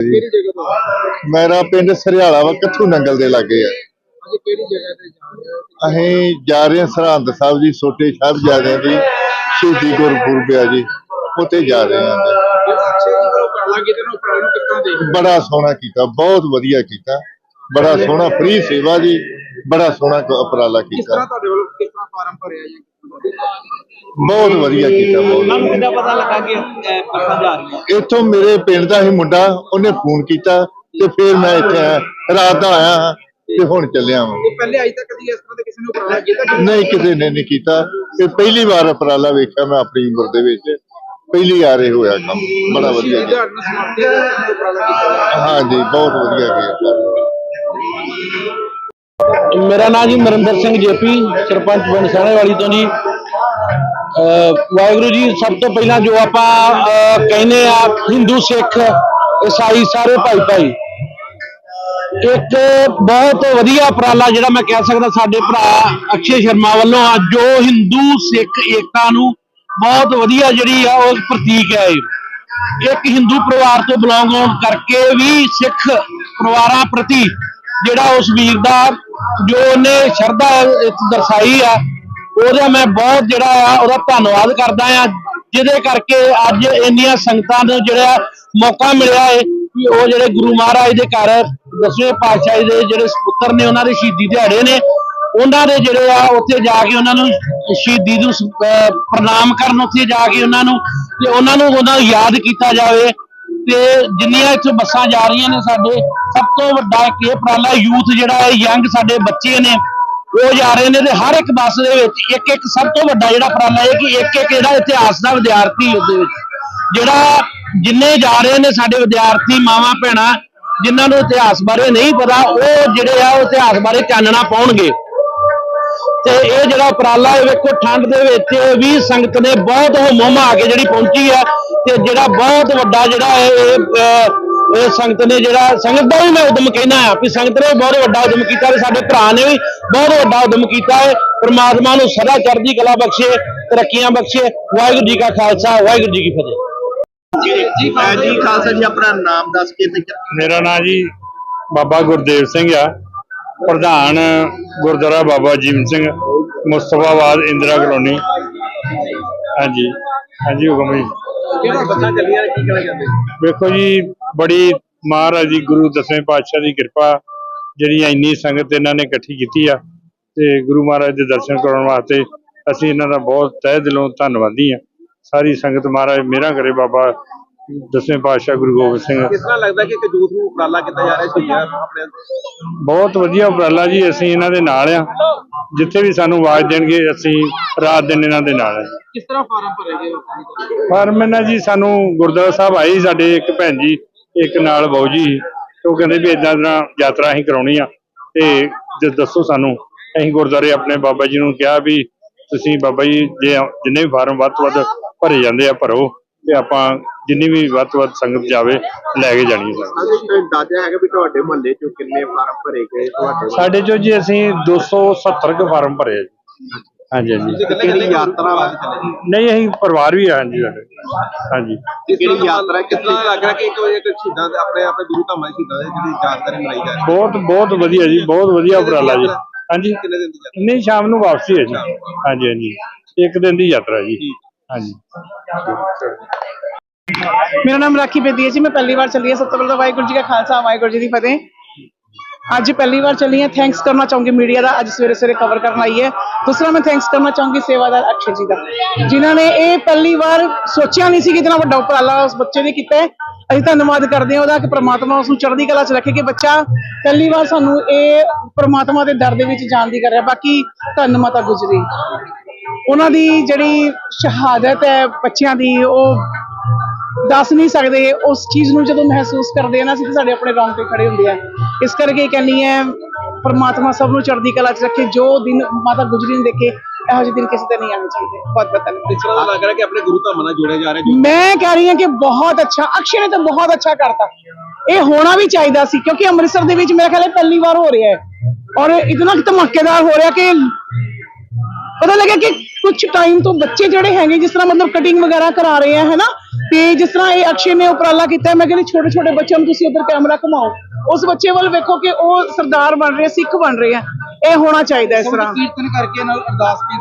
ਕਿਹੜੀ ਜਗ੍ਹਾ ਤੋਂ? ਅੱਜ ਮੇਰਾ ਪਿੰਡ ਸਰਿਆਲਾ ਵਾ ਕੱਥੂ ਨੰਗਲ ਦੇ ਲਾਗੇ ਆ। ਕਿਹੜੀ ਜਗ੍ਹਾ ਤੇ ਜਾ ਰਹੇ ਹੋ? ਅਸੀਂ ਜਾ ਰਹੇ ਹਾਂ ਸਰਹੰਦ ਸਾਹਿਬ ਜੀ ਛੋਟੇ ਸਾਹਿਬਜ਼ਾਦਿਆਂ ਦੀ ਸ਼ਹੀਦੀ ਗੁਰਪੁਰਬ ਆ ਜੀ ਉੱਥੇ ਜਾ ਰਹੇ ਹਾਂ ਜੀ। ਅੱਛੇ ਜੀ ਕੀਤੇ ਨੇ ਬੜਾ ਸੋਹਣਾ ਕੀਤਾ ਬਹੁਤ ਵਧੀਆ ਕੀਤਾ। ਬੜਾ ਸੋਹਣਾ ਫ੍ਰੀ ਸੇਵਾ ਜੀ ਬੜਾ ਸੋਹਣਾ ਕ- ਉਪਰਾਲਾ ਕਿਸ ਕੀਤਾ। ਤਰ੍ਹਾਂ ਤੁਹਾਡੇ ਵੱਲੋਂ ਕਿਸ ਤਰ੍ਹਾਂ ਫਾਰਮ ਭਰਿਆ ਜੀ? ਬਹੁਤ ਵਧੀਆ ਕੀਤਾ ਬਹੁਤ ਨੂੰ ਕਿੱਦਾਂ ਪਤਾ ਲੱਗਾ ਕਿ ਅਹ, ਬੱਸਾਂ ਜਾ ਰਹੀਆਂ ਇੱਥੋਂ ਮੇਰੇ ਪਿੰਡ ਦਾ ਹੀ ਮੁੰਡਾ ਉਹਨੇ ਫੋਨ ਕੀਤਾ ਤੇ ਫਿਰ ਮੈਂ ਇੱਥੇ ਆਇਆ। ਰਾਤ ਦਾ ਆਇਆ ਹਾਂ ਤੇ ਹੁਣ ਚੱਲਿਆ ਵਾਂ। ਪਹਿਲੇ ਅਜੇ ਤੱਕ ਕਦੀ ਇਸ ਤਰ੍ਹਾਂ ਦੇ ਕਿਸੇ ਨੇ ਉਪਰਾਲਾ ਕੀਤਾ ਕਿ ਨਹੀਂ ਕਿਸੇ ਨੇ ਨਹੀਂ ਕੀਤਾ। ਇਹ ਪਹਿਲੀ ਵਾਰ ਉਪਰਾਲਾ ਵੇਖਿਆ ਮੈਂ ਆਪਣੀ ਉਮਰ ਦੇ ਵਿੱਚ। ਪਹਿਲੀ ਵਾਰ ਇਹ ਹੋਇਆ ਕੰਮ। ਬੜਾ ਵਧੀਆ ਸ਼ਹੀਦੀ ਕੀਤਾ। ਦਿਹਾੜੇ ਨੂੰ ਸਮਾਪਤੀ ਦਾ ਉਪਰਾਲਾ ਕੀਤਾ। ਹਾਂਜੀ ਬਹੁਤ ਵਧੀਆ ਕੀਤਾ। ਮੇਰਾ ਨਾਮ ਜੀ ਮਰਿੰਦਰ ਸਿੰਘ ਜੇਪੀ, ਸਰਪੰਚ ਪਿੰਡ ਵਾਲੀ ਤੋਂ ਜੀ। ਅਹ ਵਾਹਿਗੁਰੂ ਜੀ, ਸਭ ਤੋਂ ਪਹਿਲਾਂ ਜੋ ਆਪਾਂ ਕਹਿੰਦੇ ਆ ਹਿੰਦੂ ਸਿੱਖ, ਈਸਾਈ ਸਾਰੇ ਭਾਈ ਭਾਈ। ਇੱਕ ਬਹੁਤ ਵਧੀਆ ਉਪਰਾਲਾ ਜਿਹੜਾ ਮੈਂ ਕਹਿ ਸਕਦਾ ਸਾਡੇ ਭਰਾ ਅਕਸ਼ੇ ਸ਼ਰਮਾ ਵੱਲੋਂ ਆ, ਜੋ ਹਿੰਦੂ ਸਿੱਖ ਏਕਤਾ ਨੂੰ ਬਹੁਤ ਵਧੀਆ ਜਿਹੜੀ ਆ ਉਹ ਪ੍ਰਤੀਕ ਹੈ ਇੱਕ ਹਿੰਦੂ ਪਰਿਵਾਰ ਤੋਂ ਬਿਲੋਂਗ ਹੋਣ ਕਰਕੇ ਵੀ ਸਿੱਖ ਪਰਿਵਾਰਾਂ ਪ੍ਰਤੀ ਜਿਹੜਾ ਉਸ ਵੀਰ ਦਾ ਜੋ ਉਹਨੇ ਸ਼ਰਧਾ ਦਰਸਾਈ ਆ, ਉਹਦਾ ਮੈਂ ਬਹੁਤ ਜਿਹੜਾ ਆ, ਉਹਦਾ ਧੰਨਵਾਦ ਕਰਦਾ ਆ, ਜਿਹਦੇ ਕਰਕੇ ਅੱਜ ਇੰਨੀਆਂ ਸੰਗਤਾਂ ਨੂੰ ਜਿਹੜਾ ਮੌਕਾ ਮਿਲਿਆ ਹੈ ਕਿ ਉਹ ਜਿਹੜੇ ਗੁਰੂ ਮਹਾਰਾਜ ਦੇ ਘਰ, ਦਸਵੇਂ ਪਾਤਸ਼ਾਹ ਦੇ ਜਿਹੜੇ ਸੁਪੁੱਤਰ ਨੇ ਉਹਨਾਂ ਦੇ ਸ਼ਹੀਦੀ ਦਿਹਾੜੇ ਨੇ, ਉਹਨਾਂ ਦੇ ਜਿਹੜੇ ਆ, ਉੱਥੇ ਜਾ ਕੇ ਉਹਨਾਂ ਨੂੰ ਸ਼ਹੀਦੀ ਨੂੰ ਪ੍ਰਣਾਮ ਕਰਨ ਉੱਥੇ ਜਾ ਕੇ ਉਹਨਾਂ ਨੂੰ, ਤੇ ਉਹਨਾਂ ਨੂੰ ਉਹਨਾਂ ਨੂੰ ਯਾਦ ਕੀਤਾ ਜਾਵੇ, ਤੇ ਜਿੰਨੀਆਂ ਇੱਥੇ ਬੱਸਾਂ ਜਾ ਰਹੀਆਂ ਨੇ ਸਾਡੇ ਸਭ ਤੋਂ ਵੱਡਾ ਇੱਕ ਇਹ ਉਪਰਾਲਾ ਯੂਥ ਜਿਹੜਾ ਹੈ ਯੰਗ ਸਾਡੇ ਬੱਚੇ ਨੇ ਉਹ ਜਾ ਰਹੇ ਨੇ ਤੇ ਹਰ ਇੱਕ ਬੱਸ ਦੇ ਵਿੱਚ ਇੱਕ ਇੱਕ ਸਭ ਤੋਂ ਵੱਡਾ ਜਿਹੜਾ ਉਪਰਾਲਾ ਇਹ ਕਿ ਇੱਕ ਇੱਕ ਜਿਹੜਾ ਇਤਿਹਾਸ ਦਾ ਵਿਦਿਆਰਥੀ ਉਹਦੇ ਵਿੱਚ। ਜਿਹੜਾ ਜਿੰਨੇ ਜਾ ਰਹੇ ਨੇ ਸਾਡੇ ਵਿਦਿਆਰਥੀ ਮਾਵਾਂ ਭੈਣਾਂ ਜਿਨ੍ਹਾਂ ਨੂੰ ਇਤਿਹਾਸ ਬਾਰੇ ਨਹੀਂ ਪਤਾ ਉਹ ਜਿਹੜੇ ਆ ਉਹ ਇਤਿਹਾਸ ਬਾਰੇ ਚਾਨਣਾ ਪਾਉਣਗੇ। ਤੇ ਇਹ ਜਿਹੜਾ ਉਪਰਾਲਾ ਹੈ ਵੇਖੋ ਠੰਡ ਦੇ ਵਿੱਚ ਵੀ ਸੰਗਤ ਨੇ ਬਹੁਤ ਹੁਮਮ ਆ ਕੇ ਜਿਹੜੀ ਪਹੁੰਚੀ ਆ ਤੇ ਜਿਹੜਾ ਬਹੁਤ ਵੱਡਾ ਜਿਹੜਾ ਹੈ ਇਹ ਅਹ, ਇਹ ਸੰਗਤ ਨੇ ਜਿਹੜਾ ਸੰਗਤ ਦਾ ਵੀ ਮੈਂ ਉਦਮ ਕਹਿਣਾ ਆ ਵੀ ਸੰਗਤ ਨੇ ਬਹੁਤ ਵੱਡਾ ਉਦਮ ਕੀਤਾ ਤੇ ਸਾਡੇ ਭਰਾ ਨੇ ਵੀ ਬਹੁਤ ਵੱਡਾ ਉਦਮ ਕੀਤਾ ਹੈ। ਪ੍ਰਮਾਤਮਾ ਨੂੰ ਸਦਾ ਚੜ੍ਹਦੀ ਕਲਾ ਬਖਸ਼ੇ ਤਰੱਕੀਆਂ ਬਖਸ਼ੇ। ਵਾਹਿਗੁਰੂ ਜੀ ਕਾ ਖਾਲਸਾ ਵਾਹਿਗੁਰੂ ਜੀ ਕੀ ਫਤਿਹ। ਜੀ ਜੀ ਖਾਲਸਾ ਜੀ ਆਪਣਾ ਨਾਮ ਦੱਸ ਕੇ ਤੇ ਮੇਰਾ ਨਾਮ ਜੀ ਬਾਬਾ ਗੁਰਦੇਵ ਸਿੰਘ ਆ। ਪ੍ਰਧਾਨ ਗੁਰਦੁਆਰਾ ਬਾਬਾ ਜੀਵਨ ਸਿੰਘ ਮੁਸਤਫਾਬਾਦ ਇੰਦਰਾ ਕਲੋਨੀ। ਹਾਂਜੀ ਹਾਂਜੀ ਹੁਕਮ ਜੀ। ਕਿਹੜਾ ਬੱਸਾਂ ਚੱਲੀਆਂ ਕੀ ਕਹਿਣਾ ਚਾਹੁੰਦੇ? ਵੇਖੋ ਜੀ, ਬੜੀ ਮਹਾਰਾਜ ਜੀ, ਗੁਰੂ ਦਸਵੇਂ ਪਾਤਸ਼ਾਹ ਦੀ ਕਿਰਪਾ, ਜਿਹੜੀ ਇੰਨੀ ਸੰਗਤ ਇਹਨਾਂ ਨੇ ਇਕੱਠੀ ਕੀਤੀ ਆ, ਤੇ ਗੁਰੂ ਮਹਾਰਾਜ ਦੇ ਦਰਸ਼ਨ ਕਰਾਉਣ ਵਾਸਤੇ ਅਸੀਂ ਇਹਨਾਂ ਦਾ ਬਹੁਤ ਤਹਿ ਦਿਲੋਂ ਧੰਨਵਾਦੀ ਆ। ਸਾਰੀ ਸੰਗਤ ਮਹਾਰਾਜ, ਮੇਰਾ ਕਰੇ ਬਾਬਾ ਦਸਵੇਂ ਪਾਤਸ਼ਾਹ ਗੁਰੂ ਗੋਬਿੰਦ ਸਿੰਘ। ਕਿਸ ਤਰ੍ਹਾਂ ਲੱਗਦਾ ਕਿ ਇੱਕ ਯੂਥ ਨੂੰ ਉਪਰਾਲਾ ਕੀਤਾ ਜਾ ਰਿਹਾ ਸੀ ਆਪਣੇ ਬਹੁਤ ਵਧੀਆ ਉਪਰਾਲਾ ਜੀ ਅਸੀਂ ਇਹਨਾਂ ਦੇ ਨਾਲ ਆ ਜਿੱਥੇ ਵੀ ਸਾਨੂੰ ਆਵਾਜ਼ ਦੇਣਗੇ ਅਸੀਂ ਰਾਤ ਦਿਨ ਇਹਨਾਂ ਦੇ ਨਾਲ ਆ ਕਿਸ ਤਰ੍ਹਾਂ ਫਾਰਮ ਭਰੇ ਗਏ ਪਰ ਮੈਨਾਂ ਜੀ ਸਾਨੂੰ ਗੁਰਦੁਆਰਾ ਸਾਹਿਬ ਆਏ ਸੀ ਸਾਡੇ ਇੱਕ ਭੈਣ ਜੀ ਇੱਕ ਨਾਲ ਬਾਊ ਜੀ। ਤੇ ਉਹ ਕਹਿੰਦੇ ਵੀ ਇਦਾਂ ਦਾ ਯਾਤਰਾ ਅਸੀਂ ਕਰਾਉਣੀ ਆ। ਤੇ ਜੇ ਦੱਸੋ ਸਾਨੂੰ ਅਸੀਂ ਗੁਰਦੁਆਰੇ ਆਪਣੇ ਬਾਬਾ ਜੀ ਨੂੰ ਕਿਹਾ ਵੀ ਤੁਸੀਂ ਬਾਬਾ ਜੀ ਜੇ ਜਿੰਨੇ ਵੀ ਫਾਰਮ ਵੱਧ ਤੋਂ ਵੱਧ ਭਰੇ ਜਾਂਦੇ ਆ ਭਰੋ। ਤੇ ਆਪਾਂ ਜਿੰਨੀ ਵੀ ਵੱਧ ਤੋਂ ਵੱਧ ਸੰਗਤ ਜਾਵੇ ਲੈ ਕੇ ਜਾਣੀ ਹੈ ਅਜੇ ਅੰਦਾਜ਼ਾ ਹੈਗਾ ਵੀ ਤੁਹਾਡੇ ਮੁਹੱਲੇ ਚੋਂ ਕਿੰਨੇ ਫਾਰਮ ਭਰੇ ਗਏ? ਤੁਹਾਡੇ ਸਾਡੇ ਚੋਂ ਜੀ ਅਸੀਂ 270 ਕੁ ਫਾਰਮ ਭਰੇ ਆ ਜੀ। ਹਾਂਜੀ ਹਾਂਜੀ। ਕਿਹੜੀ ਯਾਤਰਾ ਵਾ ਚੱਲੇ ਨਹੀਂ ਅਸੀਂ ਪਰਿਵਾਰ ਵੀ ਆ ਹਾਂਜੀ ਸਾਡੇ। ਹਾਂਜੀ। ਕਿਹੜੀ ਯਾਤਰਾ ਤਰ੍ਹਾਂ ਲੱਗ ਰਿਹਾ ਕਿ ਇੱਕ ਇੱਕ ਸ਼ਹੀਦਾਂ ਦੇ ਆਪਣੇ ਆਪਣੇ ਗੁਰੂ ਧਾਮਾਂ ਦੇ ਸ਼ਹੀਦਾਂ ਦੇ ਜਿਹੜੀ ਜਾਣਕਾਰੀ ਮਨਾਈ ਜਾ ਰਹੀ ਬਹੁਤ ਬਹੁਤ ਵਧੀਆ ਜੀ ਬਹੁਤ ਵਧੀਆ ਉਪਰਾਲਾ ਜੀ। ਹਾਂਜੀ। ਕਿੰਨੇ ਦਿਨ ਦੀ ਯਾਤਰਾ? ਨਹੀਂ ਸ਼ਾਮ ਨੂੰ ਵਾਪਸੀ ਹੈ ਜੀ। ਹਾਂਜੀ ਹਾਂਜੀ। ਇੱਕ ਦਿਨ ਦੀ ਯਾਤਰਾ ਜੀ। ਹਾਂਜੀ। ਮੇਰਾ ਨਾਮ ਰਾਖੀ ਬੇਦੀ ਹੈ ਜੀ, ਮੈਂ ਪਹਿਲੀ ਵਾਰ ਚੱਲੀ ਹਾਂ ਸਭ ਤੋਂ ਪਹਿਲਾਂ ਤਾਂ ਵਾਹਿਗੁਰੂ ਜੀ ਕਾ ਖਾਲਸਾ, ਵਾਹਿਗੁਰੂ ਜੀ ਦੀ ਫਤਿਹ। ਅੱਜ ਪਹਿਲੀ ਵਾਰ ਚੱਲੀ ਹਾਂ ਥੈਂਕਸ ਕਰਨਾ ਚਾਹੂੰਗੀ ਮੀਡੀਆ ਦਾ, ਅੱਜ ਸਵੇਰੇ ਸਵੇਰੇ ਕਵਰ ਕਰਨ ਆਈ ਹੈ। ਦੂਸਰਾ, ਮੈਂ ਥੈਂਕਸ ਕਰਨਾ ਚਾਹੂੰਗੀ ਸੇਵਾਦਾਰ ਅਕਸ਼ੇ ਜੀ ਦਾ, ਜਿਨ੍ਹਾਂ ਨੇ ਇਹ ਪਹਿਲੀ ਵਾਰ ਸੋਚਿਆ ਨਹੀਂ ਸੀ ਕਿ ਇਤਨਾ ਵੱਡਾ ਉਪਰਾਲਾ ਉਸ ਬੱਚੇ ਨੇ ਕੀਤਾ ਅਸੀਂ ਧੰਨਵਾਦ ਕਰਦੇ ਹਾਂ ਉਹਦਾ ਕਿ ਪ੍ਰਮਾਤਮਾ ਉਸ ਨੂੰ ਚੜ੍ਹਦੀ ਕਲਾ 'ਚ ਰੱਖੇ ਕਿ ਬੱਚਾ ਪਹਿਲੀ ਵਾਰ ਸਾਨੂੰ ਇਹ ਪ੍ਰਮਾਤਮਾ ਦੇ ਦਰ ਦੇ ਵਿੱਚ ਜਾਣ ਦੀ ਕਰ ਰਿਹਾ। ਬਾਕੀ ਧੰਨ ਮਾਤਾ ਗੁਜਰੀ। ਉਹਨਾਂ ਦੀ ਜਿਹੜੀ ਸ਼ਹਾਦਤ ਹੈ ਬੱਚਿਆਂ ਦੀ ਉਹ ਦੱਸ ਨਹੀਂ ਸਕਦੇ। ਉਸ ਚੀਜ਼ ਨੂੰ ਜਦੋਂ ਮਹਿਸੂਸ ਕਰਦੇ ਆ ਨਾ ਅਸੀਂ ਤਾਂ ਸਾਡੇ ਆਪਣੇ ਰੌਂਗ ਤੇ ਖੜੇ ਹੁੰਦੇ ਆ। ਇਸ ਕਰਕੇ ਕਹਿੰਨੀ ਹੈ ਪਰਮਾਤਮਾ ਸਭ ਨੂੰ ਚੜ੍ਹਦੀ ਕਲਾ 'ਚ ਰੱਖੇ ਜੋ ਦਿਨ ਮਾਤਾ ਗੁਜਰੀ ਨੂੰ ਦੇਖੇ ਇਹੋ ਜਿਹੇ ਦਿਨ ਕਿਸੇ ਤੇ ਨਹੀਂ ਆਉਣੇ ਚਾਹੀਦੇ। ਬਹੁਤ ਬਹੁਤ ਧੰਨਵਾਦ। ਇਸ ਤਰ੍ਹਾਂ ਦਾ ਲੱਗ ਰਿਹਾ ਕਿ ਆਪਣੇ ਗੁਰੂ ਧਾਮਾਂ ਨਾਲ ਜੋੜੇ ਜਾ ਰਹੇ ਮੈਂ ਕਹਿ ਰਹੀ ਹਾਂ ਕਿ ਬਹੁਤ ਅੱਛਾ ਅਕਸ਼ੇ ਨੇ ਤਾਂ ਬਹੁਤ ਅੱਛਾ ਕਰਤਾ। ਇਹ ਹੋਣਾ ਵੀ ਚਾਹੀਦਾ ਸੀ ਕਿਉਂਕਿ ਅੰਮ੍ਰਿਤਸਰ ਦੇ ਵਿੱਚ ਮੇਰੇ ਖਿਆਲ ਹੈ ਪਹਿਲੀ ਵਾਰ ਹੋ ਰਿਹਾ ਹੈ। ਔਰ ਇਤਨਾ ਧਮਾਕੇਦਾਰ ਹੋ ਰਿਹਾ ਕਿ ਪਤਾ ਲੱਗਿਆ ਕਿ ਕੁਝ ਟਾਈਮ ਤੋਂ ਬੱਚੇ ਜਿਹੜੇ ਹੈਗੇ ਜਿਸ ਤਰ੍ਹਾਂ ਮਤਲਬ ਕਟਿੰਗ ਵਗੈਰਾ ਕਰਾ ਰਹੇ ਆ ਹੈਨਾ? ਤੇ ਜਿਸ ਤਰ੍ਹਾਂ ਇਹ ਅਕਸ਼ੇ ਨੇ ਉਪਰਾਲਾ ਕੀਤਾ ਮੈਂ ਕਹਿੰਦੀ ਛੋਟੇ ਛੋਟੇ ਬੱਚਿਆਂ ਨੂੰ ਤੁਸੀਂ ਉਧਰ ਕੈਮਰਾ ਘੁਮਾਓ। ਉਸ ਬੱਚੇ ਵੱਲ ਵੇਖੋ ਕਿ ਉਹ ਸਰਦਾਰ ਬਣ ਰਹੇ ਸਿੱਖ ਬਣ ਰਹੇ ਆ। ਇਹ ਹੋਣਾ ਚਾਹੀਦਾ ਇਸ ਤਰ੍ਹਾਂ। ਕੀਰਤਨ ਕਰਕੇ ਨਾਲ ਅਰਦਾਸ ਬਸ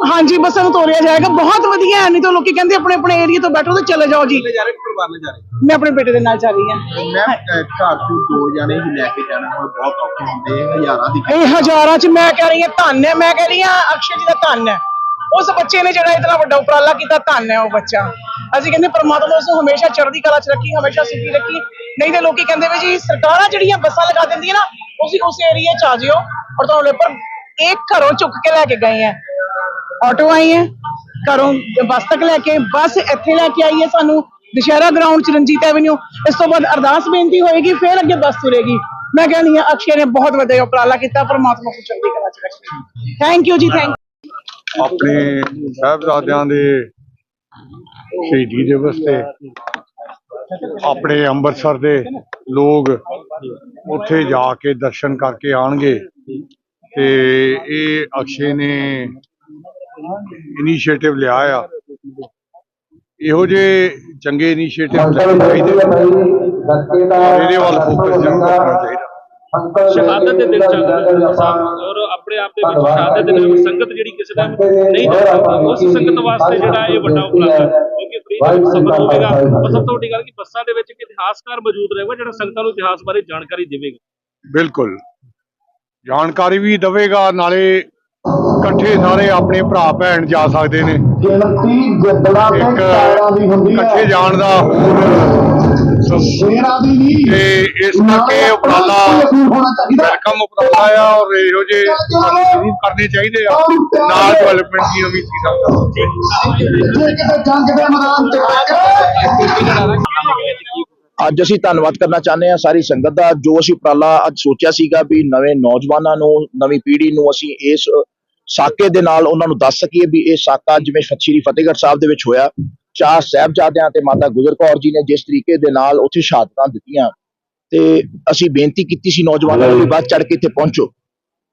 ਹਾਂਜੀ ਬੱਸਾਂ ਨੂੰ ਤੋਰਿਆ ਜਾਏਗਾ। ਬਹੁਤ ਵਧੀਆ ਹੈ ਨਹੀਂ ਤਾਂ ਲੋਕੀ ਕਹਿੰਦੇ ਆਪਣੇ ਆਪਣੇ ਏਰੀਆ ਤੋਂ ਬੈਠੋ ਤੇ ਚਲੇ ਜਾਓ ਜੀ। ਜਾ ਰਹੇ ਪਰਿਵਾਰ ਨਾਲ ਜਾ ਰਹੇ। ਮੈਂ ਆਪਣੇ ਬੇਟੇ ਦੇ ਨਾਲ ਜਾ ਰਹੀ ਹਾਂ। ਮੈਂ ਘਰ ਤੋਂ ਦੋ ਜਣੇ ਹੀ ਲੈ ਕੇ ਜਾਣਾ ਹੁਣ ਬਹੁਤ ਔਖੇ ਹੁੰਦੇ ਹਜ਼ਾਰਾਂ ਦੀ ਇਹ ਹਜ਼ਾਰਾਂ ਚ ਮੈਂ ਕਹਿ ਰਹੀ ਹਾਂ ਧੰਨ ਹੈ। ਮੈਂ ਕਹਿ ਰਹੀ ਹਾਂ ਅਕਸ਼ੇ ਜੀ ਦਾ ਧੰਨ ਹੈ। ਉਸ ਬੱਚੇ ਨੇ ਜਿਹੜਾ ਇਤਨਾ ਵੱਡਾ ਉਪਰਾਲਾ ਕੀਤਾ ਧੰਨ ਹੈ ਉਹ ਬੱਚਾ। ਅਸੀਂ ਕਹਿੰਦੇ ਪ੍ਰਮਾਤਮਾ ਉਸ ਨੂੰ ਹਮੇਸ਼ਾ ਚੜ੍ਹਦੀ ਕਲਾ ਚ ਰੱਖੀ ਹਮੇਸ਼ਾ ਸੁਖੀ ਰੱਖੀ। ਨਹੀਂ ਤੇ ਲੋਕੀ ਕਹਿੰਦੇ ਵੀ ਜੀ ਸਰਕਾਰਾਂ ਜਿਹੜੀਆਂ ਬੱਸਾਂ ਲਗਾ ਦਿੰਦੀਆਂ ਨਾ ਤੁਸੀਂ ਉਸ ਏਰੀਆ ਚ ਆ ਜਿਓ। ਔਰ ਤੁਹਾਨੂੰ ਲੈ ਪਰ ਇੱਕ ਘਰੋਂ ਚੁੱਕ ਕੇ ਲੈ ਕੇ ਗਏ ਆ। ਆਟੋ ਆਈ ਹੈ ਘਰੋਂ ਬੱਸ ਤੱਕ ਲੈ ਕੇ ਬੱਸ ਇੱਥੇ ਲੈ ਕੇ ਆਈ ਹੈ ਸਾਨੂੰ, ਦੁਸ਼ਹਿਰਾ ਗਰਾਊਂਡ ਚ ਰਣਜੀਤ ਐਵਨਿਊ ਇਸ ਤੋਂ ਬਾਅਦ ਅਰਦਾਸ ਬੇਨਤੀ ਹੋਏਗੀ, ਫਿਰ ਅੱਗੇ ਬੱਸ ਤੁਰੇਗੀ। ਮੈਂ ਕਹਿੰਦੀ ਹਾਂ ਅਕਸ਼ੇ ਨੇ ਬਹੁਤ ਵਧੀਆ ਉਪਰਾਲਾ ਕੀਤਾ, ਪਰਮਾਤਮਾ ਨੂੰ ਚੜ੍ਹਦੀ ਕਲਾ ਚ ਰੱਖੇ। ਥੈਂਕ ਯੂ ਜੀ ਥੈਂਕ ਆਪਣੇ ਸਾਹਿਬਜ਼ਾਦਿਆਂ ਦੇ ਸ਼ਹੀਦੀ ਦੇ ਵਾਸਤੇ ਆਪਣੇ ਅੰਮ੍ਰਿਤਸਰ ਦੇ ਲੋਕ ਉੱਥੇ ਜਾ ਕੇ ਦਰਸ਼ਨ ਕਰਕੇ ਆਣਗੇ ਤੇ ਇਹ ਅਕਸ਼ੇ ਨੇ ਇਨੀਸ਼ੀਏਟਿਵ ਲਿਆ ਆ। ਇਹੋ ਜਿਹੇ ਚੰਗੇ ਇਨੀਸ਼ੀਏਟਿਵ ਚਾਹੀਦੇ ਇਹਦੇ ਵੱਲ ਫੋਕਸ ਜ਼ਰੂਰ ਕਰਨਾ ਚਾਹੀਦਾ। ਸ਼ਹਾਦਤ ਦੇ ਦਿਨ ਚੱਲ ਰਿਹਾ ਸਾਹਿਬ ਔਰ ਆਪਣੇ ਆਪ ਦੇ ਵਿੱਚ ਸ਼ਹਾਦਤ ਦੇ ਦਿਨ ਵਿੱਚ ਸੰਗਤ ਜਿਹੜੀ ਕਿਸੇ ਟਾਈਮ ਨਹੀਂ ਜਾ ਸਕਦੀ ਉਸ ਸੰਗਤ ਵਾਸਤੇ ਜਿਹੜਾ ਇਹ ਵੱਡਾ ਉਪਰਾਲਾ ਹੈ। ਕਿਉਂਕਿ ਫ੍ਰੀ ਦਾ ਸਫ਼ਰ ਹੋਵੇਗਾ ਸਭ ਤੋਂ ਵੱਡੀ ਗੱਲ ਕਿ ਬੱਸਾਂ ਦੇ ਵਿੱਚ ਇੱਕ ਇਤਿਹਾਸਕਾਰ ਮੌਜੂਦ ਰਹੇਗਾ ਜਿਹੜਾ ਸੰਗਤਾਂ ਨੂੰ ਇਤਿਹਾਸ ਬਾਰੇ ਜਾਣਕਾਰੀ ਦੇਵੇਗਾ। ਬਿਲਕੁਲ। ਜਾਣਕਾਰੀ ਵੀ ਦਵੇਗਾ ਨਾਲੇ ਇਕੱਠੇ ਸਾਰੇ ਆਪਣੇ ਭਰਾ ਭੈਣ ਜਾ ਸਕਦੇ ਨੇ। ਗਿਣਤੀ ਇਕੱਠੇ ਜਾਣ ਦਾ ਹੋਰ ਸ਼ੇਰਾਂ ਦੀ ਨਹੀਂ ਤੇ ਇਸ ਕਰਕੇ ਉਪਰਾਲਾ ਹੋਣਾ ਚਾਹੀਦਾ। ਵੈਲਕਮ ਉਪਰਾਲਾ ਆ ਔਰ ਇਹੋ ਸਾਨੂੰ ਜ਼ਰੂਰ ਕਰਨੇ ਚਾਹੀਦੇ ਆ। ਨਾਲ ਡਿਵੈਲਪਮੈਂਟ ਦੀਆਂ ਵੀ ਚੀਜ਼ਾਂ ਜੇ ਕਿਤੇ ਜੰਗ ਦੇ ਮੈਦਾਨ ਤੇ ਅੱਜ ਅਸੀਂ ਧੰਨਵਾਦ ਕਰਨਾ ਚਾਹੁੰਦੇ ਹਾਂ ਸਾਰੀ ਸੰਗਤ ਦਾ ਜੋ ਅਸੀਂ ਉਪਰਾਲਾ ਅੱਜ ਸੋਚਿਆ ਸੀਗਾ ਵੀ ਨਵੇਂ ਨੌਜਵਾਨਾਂ ਨੂੰ ਨਵੀਂ ਪੀੜ੍ਹੀ ਨੂੰ ਅਸੀਂ ਇਸ ਸਾਕੇ ਦੇ ਨਾਲ ਉਹਨਾਂ ਨੂੰ ਦੱਸ ਸਕੀਏ ਵੀ ਇਹ ਸਾਕਾ ਜਿਵੇਂ ਸ਼੍ਰੀ ਫਤਿਹਗੜ੍ਹ ਸਾਹਿਬ ਦੇ ਵਿੱਚ ਹੋਇਆ, ਚਾਰ ਸਾਹਿਬਜ਼ਾਦਿਆਂ ਤੇ ਮਾਤਾ ਗੁਜਰ ਕੌਰ ਜੀ ਨੇ ਜਿਸ ਤਰੀਕੇ ਦੇ ਨਾਲ ਉੱਥੇ ਸ਼ਹਾਦਤਾਂ ਦਿੱਤੀਆਂ। ਤੇ ਅਸੀਂ ਬੇਨਤੀ ਕੀਤੀ ਸੀ ਨੌਜਵਾਨਾਂ ਨੂੰ ਵੀ ਵੱਧ ਚੜ ਕੇ ਇੱਥੇ ਪਹੁੰਚੋ।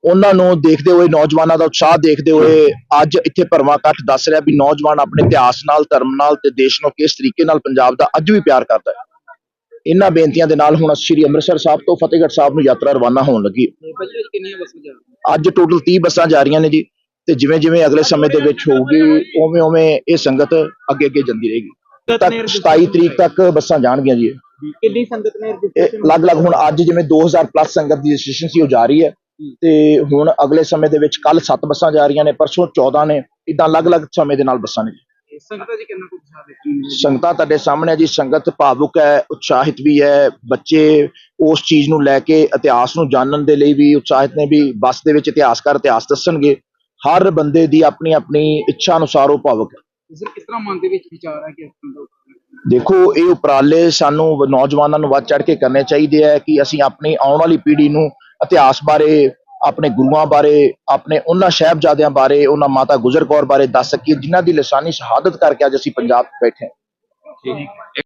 ਉਹਨਾਂ ਨੂੰ ਦੇਖਦੇ ਹੋਏ, ਨੌਜਵਾਨਾਂ ਦਾ ਉਤਸ਼ਾਹ ਦੇਖਦੇ ਹੋਏ ਅੱਜ ਇੱਥੇ ਭਰਵਾਂ ਇਕੱਠ ਦੱਸ ਰਿਹਾ ਵੀ ਨੌਜਵਾਨ ਆਪਣੇ ਇਤਿਹਾਸ ਨਾਲ, ਧਰਮ ਨਾਲ ਤੇ ਦੇਸ਼ ਨੂੰ ਕਿਸ ਤਰੀਕੇ ਨਾਲ ਪੰਜਾਬ ਦਾ ਅੱਜ ਵੀ ਪਿਆਰ ਕਰਦਾ ਹੈ। ਇਹਨਾਂ ਬੇਨਤੀਆਂ ਦੇ ਨਾਲ ਹੁਣ ਸ੍ਰੀ ਅੰਮ੍ਰਿਤਸਰ ਸਾਹਿਬ ਤੋਂ ਫਤਿਹਗੜ੍ਹ ਸਾਹਿਬ ਨੂੰ ਯਾਤਰਾ ਰਵਾਨਾ ਹੋਣ ਲੱਗੀ। ਅੱਜ ਟੋਟਲ 30 ਬੱਸਾਂ ਜਾ ਰਹੀਆਂ ਨੇ ਜੀ ਤੇ ਜਿਵੇਂ ਜਿਵੇਂ ਅਗਲੇ ਸਮੇਂ ਦੇ ਵਿੱਚ ਹੋਊਗੀ ਉਵੇਂ ਉਵੇਂ ਇਹ ਸੰਗਤ ਅੱਗੇ ਅੱਗੇ ਜਾਂਦੀ ਰਹੇਗੀ। ਤੱਕ 27 ਤਰੀਕ ਤੱਕ ਬੱਸਾਂ ਜਾਣਗੀਆਂ ਜੀ। ਕਿੰਨੀ ਸੰਗਤ ਨੇ ਅਲੱਗ-ਅਲੱਗ ਹੁਣ ਅੱਜ ਜਿਵੇਂ 2000 ਪਲੱਸ ਸੰਗਤ ਦੀ ਰਜਿਸਟ੍ਰੇਸ਼ਨ ਸੀ ਉਹ ਜਾ ਰਹੀ ਹੈ। ਤੇ ਹੁਣ ਅਗਲੇ ਸਮੇਂ ਦੇ ਵਿੱਚ ਕੱਲ 7 ਬੱਸਾਂ ਜਾ ਰਹੀਆਂ ਨੇ ਪਰਸੋਂ 14 ਨੇ। ਇਦਾਂ ਅਲੱਗ-ਅਲੱਗ ਸਮੇਂ ਦੇ ਨਾਲ ਬੱਸਾਂ ਨੇ ਸੰਗਤਾਂ ਜੀ ਕਿੰਨਾ ਕੁ ਉਤਸ਼ਾਹ ਦੇਖੀ ਸੰਗਤਾਂ ਤੁਹਾਡੇ ਸਾਹਮਣੇ ਜੀ ਸੰਗਤ ਭਾਵੁਕ ਹੈ ਉਤਸ਼ਾਹਿਤ ਵੀ ਹੈ ਬੱਚੇ ਉਸ ਚੀਜ਼ ਨੂੰ ਲੈ ਕੇ ਇਤਿਹਾਸ ਨੂੰ ਜਾਣਨ ਦੇ ਲਈ ਵੀ ਉਤਸ਼ਾਹਿਤ ਨੇ ਵੀ ਬੱਸ ਦੇ ਵਿੱਚ ਇਤਿਹਾਸਕਾਰ ਇਤਿਹਾਸ ਦੱਸਣਗੇ। ਹਰ ਬੰਦੇ ਦੀ ਆਪਣੀ ਆਪਣੀ ਇੱਛਾ ਅਨੁਸਾਰ ਉਹ ਭਾਵੁਕ ਹੈ। ਸਰ ਕਿਸ ਤਰ੍ਹਾਂ ਮਨ ਦੇ ਵਿੱਚ ਵਿਚਾਰ ਹੈ ਕਿ ਇਸ ਤਰ੍ਹਾਂ ਦਾ ਉਪਰਾਲਾ ਦੇਖੋ ਇਹ ਉਪਰਾਲੇ ਸਾਨੂੰ ਨੌਜਵਾਨਾਂ ਨੂੰ ਵੱਧ ਚੜ ਕੇ ਕਰਨੇ ਚਾਹੀਦੇ ਹੈ ਕਿ ਅਸੀਂ ਆਪਣੀ ਆਉਣ ਵਾਲੀ ਪੀੜ੍ਹੀ ਨੂੰ ਇਤਿਹਾਸ ਬਾਰੇ ਆਪਣੇ ਗੁਰੂਆਂ ਬਾਰੇ, ਆਪਣੇ ਉਹਨਾਂ ਸਾਹਿਬਜ਼ਾਦਿਆਂ ਬਾਰੇ, ਉਹਨਾਂ ਮਾਤਾ ਗੁਜਰ ਕੌਰ ਬਾਰੇ ਦੱਸ ਸਕੀਏ ਜਿਨ੍ਹਾਂ ਦੀ ਲਸਾਨੀ ਸ਼ਹਾਦਤ ਕਰਕੇ ਅੱਜ ਅਸੀਂ ਪੰਜਾਬ 'ਚ ਬੈਠੇ ਹਾਂ।